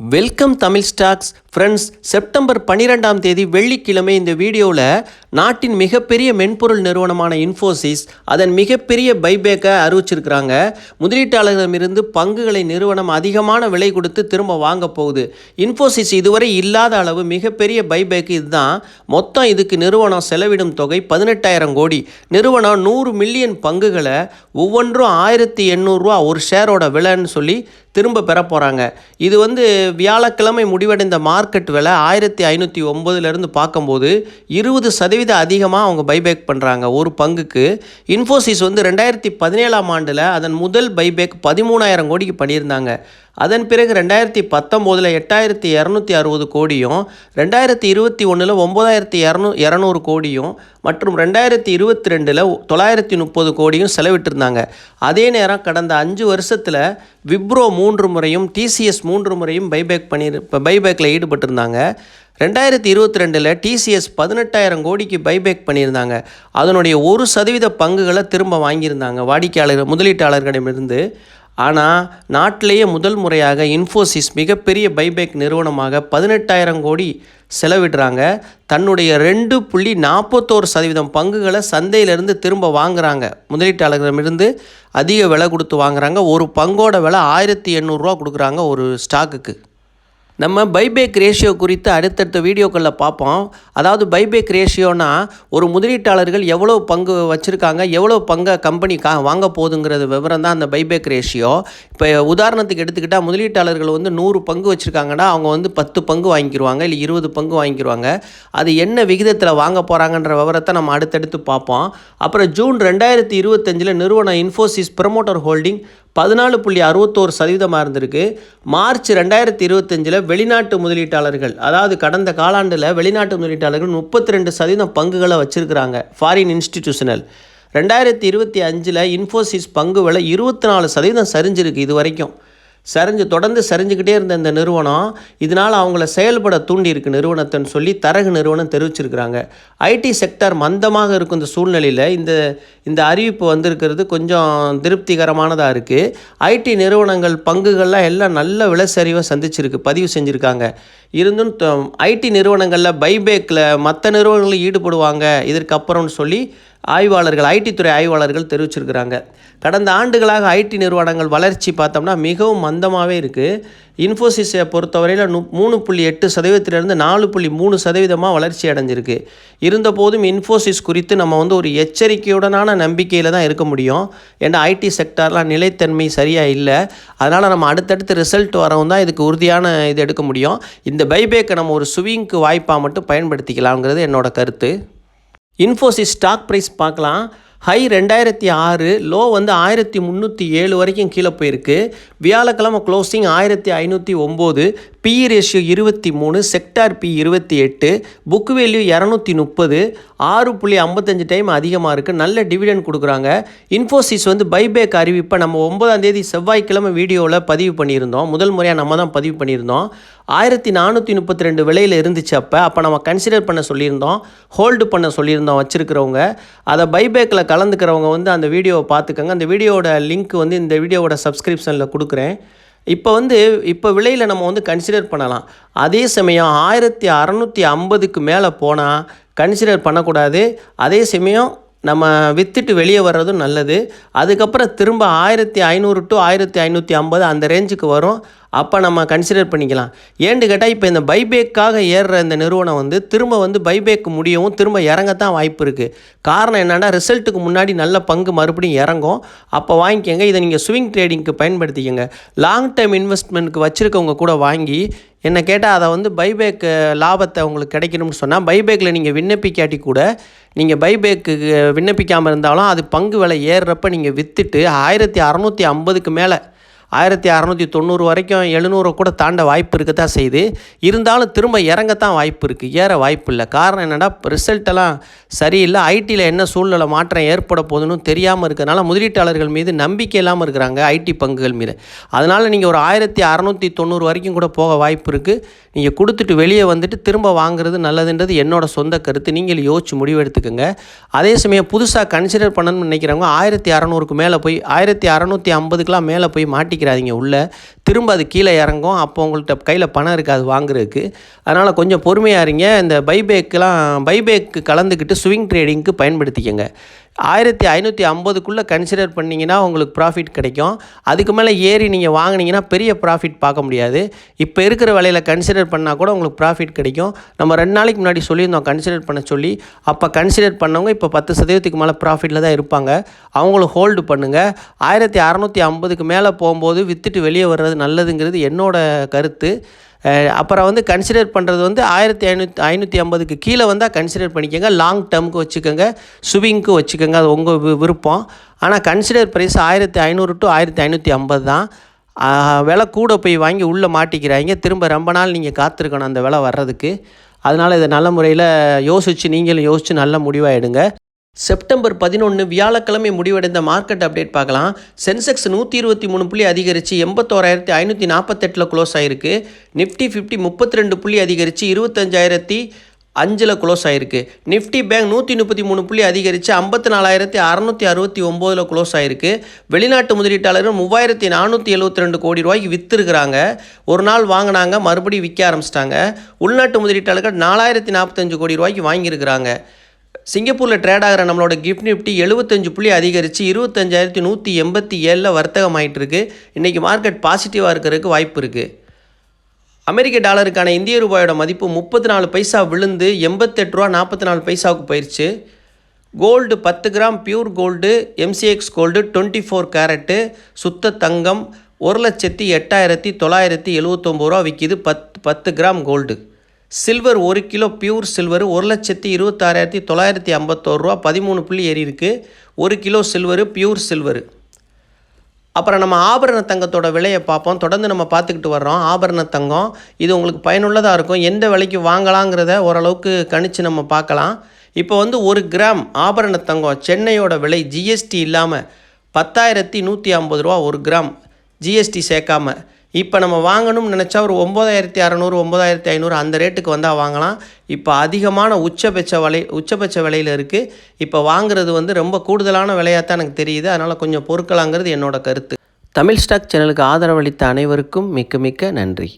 Welcome Tamil stocks friends September பன்னிரெண்டாம் தேதி வெள்ளிக்கிழமை இந்த வீடியோவில் நாட்டின் மிகப்பெரிய மென்பொருள் நிறுவனமான இன்ஃபோசிஸ் அதன் மிகப்பெரிய பைபேக்கை அறிவிச்சிருக்கிறாங்க. முதலீட்டாளர்களிடமிருந்து பங்குகளை நிறுவனம் அதிகமான விலை கொடுத்து திரும்ப வாங்க போகுது. இன்ஃபோசிஸ் இதுவரை இல்லாத அளவு மிகப்பெரிய பைபேக்கு இதுதான். மொத்தம் இதுக்கு நிறுவனம் செலவிடும் தொகை பதினெட்டாயிரம் கோடி. நிறுவனம் நூறு மில்லியன் பங்குகளை ஒவ்வொன்றும் ஆயிரத்தி எண்ணூறுரூவா ஒரு ஷேரோட விலைன்னு சொல்லி திரும்ப பெற போகிறாங்க இது வந்து வியாழக்கிழமை முடிவடைந்த மார்க்கெட் விலை ஆயிரத்தி ஐநூற்றி ஒம்பதுலேருந்து பார்க்கும்போது இருபது சதவீத அதிகமாக அவங்க பைபேக் பண்ணுறாங்க ஒரு பங்குக்கு. இன்ஃபோசிஸ் வந்து ரெண்டாயிரத்தி பதினேழாம் ஆண்டில் அதன் முதல் பைபேக் பதிமூணாயிரம் கோடிக்கு பண்ணியிருந்தாங்க. அதன் பிறகு ரெண்டாயிரத்தி பத்தொம்போதில் எட்டாயிரத்தி இரநூத்தி அறுபது கோடியும் ரெண்டாயிரத்தி இருபத்தி ஒன்றில் ஒம்பதாயிரத்தி இரநூ இரநூறு கோடியும் மற்றும் ரெண்டாயிரத்தி இருபத்தி ரெண்டில் தொள்ளாயிரத்தி முப்பது கோடியும் செலவிட்டிருந்தாங்க. அதே நேரம் கடந்த அஞ்சு வருஷத்தில் விப்ரோ மூன்று முறையும் டிசிஎஸ் மூன்று முறையும் பைபேக் பண்ணி பைபேக்கில் ஈடுபட்டிருந்தாங்க. ரெண்டாயிரத்தி இருபத்தி ரெண்டில் டிசிஎஸ் பதினெட்டாயிரம் கோடிக்கு பைபேக் பண்ணியிருந்தாங்க. அதனுடைய ஒரு சதவீத பங்குகளை திரும்ப வாங்கியிருந்தாங்க வாடிக்கையாளர் முதலீட்டாளர்களிடமிருந்து. ஆனால் நாட்டிலேயே முதல் முறையாக இன்ஃபோசிஸ் மிகப்பெரிய பைபேக் நிறுவனமாக பதினெட்டாயிரம் கோடி செலவிடுறாங்க. தன்னுடைய ரெண்டு புள்ளி நாற்பத்தோரு சதவீதம் பங்குகளை சந்தையிலிருந்து திரும்ப வாங்குறாங்க. முதலீட்டாளர்களிடமிருந்து அதிக விலை கொடுத்து வாங்குறாங்க. ஒரு பங்கோட விலை ஆயிரத்தி எண்ணூறுரூவா கொடுக்குறாங்க ஒரு ஸ்டாக்குக்கு. நம்ம பைபேக் ரேஷியோ குறித்து அடுத்தடுத்த வீடியோக்களில் பார்ப்போம். அதாவது பைபேக் ரேஷியோனா ஒரு முதலீட்டாளர்கள் எவ்வளோ பங்கு வச்சுருக்காங்க எவ்வளோ பங்கை கம்பெனி கா வாங்க போகுதுங்கிறது விவரம் தான் அந்த பைபேக் ரேஷியோ இப்போ உதாரணத்துக்கு எடுத்துக்கிட்டால் முதலீட்டாளர்கள் வந்து நூறு பங்கு வச்சுருக்காங்கன்னா அவங்க வந்து பத்து பங்கு வாங்கிக்கிருவாங்க இல்லை இருபது பங்கு வாங்கிக்கிருவாங்க அது என்ன விகிதத்தில் வாங்க போகிறாங்கன்ற விவரத்தை நம்ம அடுத்தடுத்து பார்ப்போம். அப்புறம் ஜூன் ரெண்டாயிரத்தி இருபத்தஞ்சில் நிறுவனம் இன்ஃபோசிஸ் ப்ரமோட்டர் ஹோல்டிங் பதினாலு புள்ளி அறுபத்தோரு சதவீதமாக இருந்திருக்கு. மார்ச் ரெண்டாயிரத்தி இருபத்தஞ்சில் வெளிநாட்டு முதலீட்டாளர்கள் அதாவது கடந்த காலாண்டில் வெளிநாட்டு முதலீட்டாளர்கள் முப்பத்தி ரெண்டு சதவீதம் பங்குகளை வச்சுருக்கிறாங்க ஃபாரின் இன்ஸ்டிடியூஷனல் ரெண்டாயிரத்தி இருபத்தி அஞ்சில் இன்ஃபோசிஸ் பங்கு விலை இருபத்தி நாலு சதவீதம் சரிஞ்சிருக்கு இது வரைக்கும். சரிஞ்சு தொடர்ந்து சரிஞ்சுக்கிட்டே இருந்த இந்த நிறுவனம் இதனால் அவங்கள செயல்பட தூண்டியிருக்கு நிறுவனத்தைன்னு சொல்லி தரகு நிறுவனம் தெரிவிச்சிருக்கிறாங்க. ஐடி செக்டர் மந்தமாக இருக்கும் இந்த சூழ்நிலையில் இந்த இந்த அறிவிப்பு வந்திருக்கிறது கொஞ்சம் திருப்திகரமானதாக இருக்குது ஐடி நிறுவனங்கள் பங்குகள்லாம் எல்லாம் நல்ல விலை சரிவை சந்திச்சிருக்கு பதிவு செஞ்சுருக்காங்க. இருந்தும் ஐடி நிறுவனங்களில் பைபேக்கில் மற்ற நிறுவனங்களும் ஈடுபடுவாங்க இதற்கப்புறம்னு சொல்லி ஆய்வாளர்கள் ஐடி துறை ஆய்வாளர்கள் தெரிவிச்சிருக்கிறாங்க. கடந்த ஆண்டுகளாக ஐடி நிறுவனங்கள் வளர்ச்சி பார்த்தோம்னா மிகவும் மந்தமாகவே இருக்குது இன்ஃபோசிஸை பொறுத்தவரையில் நு மூணு புள்ளி எட்டு சதவீதத்திலிருந்து நாலு புள்ளி மூணு சதவீதமாக வளர்ச்சி அடைஞ்சிருக்கு. இருந்தபோதும் இன்ஃபோசிஸ் குறித்து நம்ம வந்து ஒரு எச்சரிக்கையுடனான நம்பிக்கையில் தான் இருக்க முடியும். ஏன்னா ஐடி செக்டார்லாம் நிலைத்தன்மை சரியாக இல்லை. அதனால் நம்ம அடுத்தடுத்து ரிசல்ட் வரவும் தான் இதுக்கு உறுதியான இது எடுக்க முடியும். இந்த பைபேக்கை நம்ம ஒரு சுவிங்க்கு வாய்ப்பாக மட்டும் பயன்படுத்திக்கலாங்கிறது என்னோட கருத்து. இன்ஃபோசிஸ் ஸ்டாக் ப்ரைஸ் பார்க்கலாம். ஹை ரெண்டாயிரத்தி ஆறு லோ வந்து ஆயிரத்தி முந்நூற்றி ஏழு வரைக்கும் கீழே போயிருக்கு. வியாழக்கிழமை க்ளோசிங் ஆயிரத்தி ஐநூற்றி ஒம்பது பிஇ ரேஷியோ இருபத்தி மூணு செக்டார் பி இருபத்தி எட்டு புக் வேல்யூ இரநூத்தி முப்பது ஆறு புள்ளி ஐம்பத்தஞ்சு டைம் அதிகமாக இருக்குது நல்ல டிவிடெண்ட் கொடுக்குறாங்க. இன்ஃபோசிஸ் வந்து பைபேக் அறிவிப்பை நம்ம ஒன்பதாம் தேதி செவ்வாய்க்கிழமை வீடியோவில் பதிவு பண்ணியிருந்தோம். முதல் முறையாக நம்ம தான் பதிவு பண்ணியிருந்தோம். ஆயிரத்தி நானூற்றி முப்பத்தி ரெண்டு விலையில் இருந்துச்சு அப்போ. அப்போ நம்ம கன்சிடர் பண்ண சொல்லியிருந்தோம். ஹோல்டு பண்ண சொல்லியிருந்தோம் வச்சுருக்கிறவங்க. அதை பைபேக்கில் கலந்துக்கிறவங்க வந்து அந்த வீடியோவை பார்த்துக்கோங்க. அந்த வீடியோட லிங்க் வந்து இந்த வீடியோவோட சப்ஸ்கிரிப்ஷனில் கொடுக்குறேன். இப்போ வந்து இப்போ விலையில் நம்ம வந்து கன்சிடர் பண்ணலாம். அதே சமயம் ஆயிரத்தி அறநூற்றி ஐம்பதுக்கு மேலே போனால் கன்சிடர் பண்ணக்கூடாது. அதே சமயம் நம்ம விற்றுட்டு வெளியே வர்றதும் நல்லது. அதுக்கப்புறம் திரும்ப ஆயிரத்தி ஐநூறு டு ஆயிரத்தி ஐநூற்றி ஐம்பது அந்த ரேஞ்சுக்கு வரும். அப்போ நம்ம கன்சிடர் பண்ணிக்கலாம். ஏன்னு கேட்டால் இப்போ இந்த பைபேக்காக ஏறுற இந்த நிறுவனம் வந்து திரும்ப வந்து பைபேக் முடியவும் திரும்ப இறங்கத்தான் வாய்ப்பு இருக்குது காரணம் என்னென்னா ரிசல்ட்டுக்கு முன்னாடி நல்ல பங்கு மறுபடியும் இறங்கும். அப்போ வாங்கிக்கோங்க இதை நீங்கள் ஸ்விங் ட்ரேடிங்க்கு பயன்படுத்திக்கோங்க. லாங் டைம் இன்வெஸ்ட்மெண்ட்டுக்கு வச்சுருக்கவங்க கூட வாங்கி என்ன கேட்டால் அதை வந்து பைபேக் லாபத்தை உங்களுக்கு கிடைக்கணும்னு சொன்னால் பைபேக்கில் நீங்கள் விண்ணப்பிக்காட்டி கூட நீங்கள் பைபேக்கு விண்ணப்பிக்காமல் இருந்தாலும் அது பங்கு விலை ஏறுறப்ப நீங்கள் விற்றுட்டு ஆயிரத்தி அறநூற்றி ஐம்பதுக்கு மேலே ஆயிரத்தி அறநூற்றி தொண்ணூறு வரைக்கும் எழுநூறு கூட தாண்ட வாய்ப்பு இருக்க தான் செய்யுது. இருந்தாலும் திரும்ப இறங்கத்தான் வாய்ப்பு இருக்குது ஏற வாய்ப்பு இல்லை. காரணம் என்னென்னா ரிசல்ட்டெல்லாம் சரியில்லை. ஐடியில் என்ன சூழ்நிலை மாற்றம் ஏற்பட போகுதுன்னு தெரியாமல் இருக்கிறதுனால முதலீட்டாளர்கள் மீது நம்பிக்கை இல்லாமல் இருக்கிறாங்க ஐடி பங்குகள் மீது. அதனால் நீங்கள் ஒரு ஆயிரத்தி அறநூற்றி தொண்ணூறு வரைக்கும் கூட போக வாய்ப்பு இருக்குது நீங்கள் கொடுத்துட்டு வெளியே வந்துட்டு திரும்ப வாங்குறது நல்லதுன்றது என்னோடய சொந்த கருத்து. நீங்கள் யோசிச்சு முடிவெடுத்துக்கோங்க. அதே சமயம் புதுசாக கன்சிடர் பண்ணணும்னு நினைக்கிறவங்க ஆயிரத்தி அறநூறுக்கு மேலே போய் ஆயிரத்தி அறநூற்றி ஐம்பதுக்கெலாம் மேலே போய் மாட்டி மாட்டிக்கிறாதீங்க உள்ளே திரும்ப அது கீழே இறங்கும். அப்போ உங்கள்கிட்ட கையில் பணம் இருக்காது வாங்குறதுக்கு. அதனால் கொஞ்சம் பொறுமையாக இருங்க. இந்த பைபேக்கெலாம் பைபேக்கு கலந்துக்கிட்டு ஸ்விங் ட்ரேடிங்க்கு பயன்படுத்திக்கங்க. ஆயிரத்தி ஐநூற்றி ஐம்பதுக்குள்ளே கன்சிடர் பண்ணிங்கன்னா உங்களுக்கு ப்ராஃபிட் கிடைக்கும். அதுக்கு மேலே ஏறி நீங்கள் வாங்கினீங்கன்னா பெரிய ப்ராஃபிட் பார்க்க முடியாது. இப்போ இருக்கிற விலையில் கன்சிடர் பண்ணால் கூட உங்களுக்கு ப்ராஃபிட் கிடைக்கும். நம்ம ரெண்டு நாளைக்கு முன்னாடி சொல்லியிருந்தோம் கன்சிடர் பண்ண சொல்லி. அப்போ கன்சிடர் பண்ணவங்க இப்போ பத்து சதவீதத்துக்கு மேலே ப்ராஃபிட்டில் தான் இருப்பாங்க. அவங்களும் ஹோல்டு பண்ணுங்கள் ஆயிரத்தி அறநூற்றி ஐம்பதுக்கு மேலே போகும்போது விற்றுட்டு வெளியே வர்றது நல்லதுங்கிறது என்னோட கருத்து. அப்புறம் வந்து கன்சிடர் பண்ணுறது வந்து ஆயிரத்தி ஐநூற்றி ஐநூற்றி ஐம்பதுக்கு கீழே வந்தால் கன்சிடர் பண்ணிக்கோங்க. லாங் டேர்முக்கு வச்சுக்கோங்க. ஸ்விங்க்கு வச்சுக்கோங்க. அது உங்கள் வி- விருப்பம். ஆனால் கன்சிடர் ப்ரைஸ் ஆயிரத்தி ஐநூறு டு ஆயிரத்தி ஐநூற்றி ஐம்பது தான். விலை கூட போய் வாங்கி உள்ளே மாட்டிக்கிறாங்க. திரும்ப ரொம்ப நாள் நீங்கள் காத்திருக்கணும் அந்த விலை வர்றதுக்கு. அதனால் இதை நல்ல முறையில் யோசித்து நீங்களும் யோசித்து நல்ல முடிவாக எடுங்க செப்டம்பர் பதினொன்று வியாழக்கிழமை முடிவடைந்த மார்க்கெட் அப்டேட் பார்க்கலாம். சென்செக்ஸ் நூற்றி இருபத்தி மூணு புள்ளி அதிகரித்து எண்பத்தோராயிரத்தி ஐநூற்றி நாற்பத்தெட்டில் க்ளோஸ் ஆகிருக்கு நிஃப்டி ஃபிஃப்டி முப்பத்தி ரெண்டு புள்ளி அதிகரித்து இருபத்தஞ்சாயிரத்தி அஞ்சில் க்ளோஸ் ஆகிருக்கு நிஃப்டி பேங்க் நூற்றி முப்பத்தி மூணு புள்ளி அதிகரித்து ஐம்பத்தி நாலாயிரத்தி அறநூற்றி அறுபத்தி ஒம்போதில் க்ளோஸ் ஆகிருக்கு வெளிநாட்டு முதலீட்டாளர்கள் மூவாயிரத்தி நானூற்றி எழுபத்தி ரெண்டு கோடி ரூபாய்க்கு விற்றுருக்குறாங்க ஒரு நாள் வாங்கினாங்க மறுபடியும் விற்க ஆரம்பிச்சிட்டாங்க. உள்நாட்டு முதலீட்டாளர்கள் நாலாயிரத்தி நாற்பத்தஞ்சு கோடி ரூபாய்க்கு வாங்கியிருக்கிறாங்க. சிங்கப்பூரில் ட்ரேட் ஆகிற நம்மளோட கிஃப்ட் நிஃப்டி எழுபத்தஞ்சு புள்ளி அதிகரித்து இருபத்தஞ்சாயிரத்தி நூற்றி எண்பத்தி ஏழில் வர்த்தகம் ஆயிட்டு இருக்கு இன்றைக்கி மார்க்கெட் பாசிட்டிவாக இருக்கிறதுக்கு வாய்ப்பு இருக்குது அமெரிக்க டாலருக்கான இந்திய ரூபாயோட மதிப்பு முப்பத்தி நாலு பைசா விழுந்து எண்பத்தெட்டு ரூபா நாற்பத்தி நாலு பைசாவுக்கு போயிடுச்சு கோல்டு பத்து gram pure gold MCX gold twenty four carat சுத்த தங்கம் ஒரு லட்சத்தி எட்டாயிரத்தி தொள்ளாயிரத்தி எழுவத்தொம்பது ரூபா விற்கிது பத்து பத்து கிராம் கோல்டு சில்வர் ஒரு கிலோ பியூர் சில்வர் ஒரு லட்சத்தி இருபத்தாறாயிரத்தி தொள்ளாயிரத்தி ஐம்பத்தோரு ரூபா பதிமூணு புள்ளி ஏறி இருக்குது ஒரு கிலோ சில்வரு பியூர் சில்வரு. அப்புறம் நம்ம ஆபரண தங்கத்தோட விலையை பார்ப்போம். தொடர்ந்து நம்ம பார்த்துக்கிட்டு வர்றோம். ஆபரண தங்கம் இது உங்களுக்கு பயனுள்ளதாக இருக்கும். எந்த விலைக்கு வாங்கலாங்கிறத ஓரளவுக்கு கணிச்சு நம்ம பார்க்கலாம். இப்போ வந்து ஒரு கிராம் ஆபரண தங்கம் சென்னையோட விலை ஜிஎஸ்டி இல்லாமல் பத்தாயிரத்தி நூற்றி ஐம்பது ரூபா ஒரு கிராம் ஜிஎஸ்டி சேர்க்காம இப்போ நம்ம வாங்கணும்னு நினச்சா ஒரு ஒம்பதாயிரத்தி அறநூறு ஒம்பதாயிரத்தி ஐநூறு அந்த ரேட்டுக்கு வந்தால் வாங்கலாம். இப்போ அதிகமான உச்சபட்ச விலை உச்சபட்ச விலையில் இருக்குது இப்போ வாங்குறது வந்து ரொம்ப கூடுதலான விலையாக தான் எனக்கு தெரியுது. அதனால் கொஞ்சம் பொருட்களாங்கிறது என்னோட கருத்து. தமிழ் ஸ்டாக் சேனலுக்கு ஆதரவளித்த அனைவருக்கும் மிக்க மிக்க நன்றி.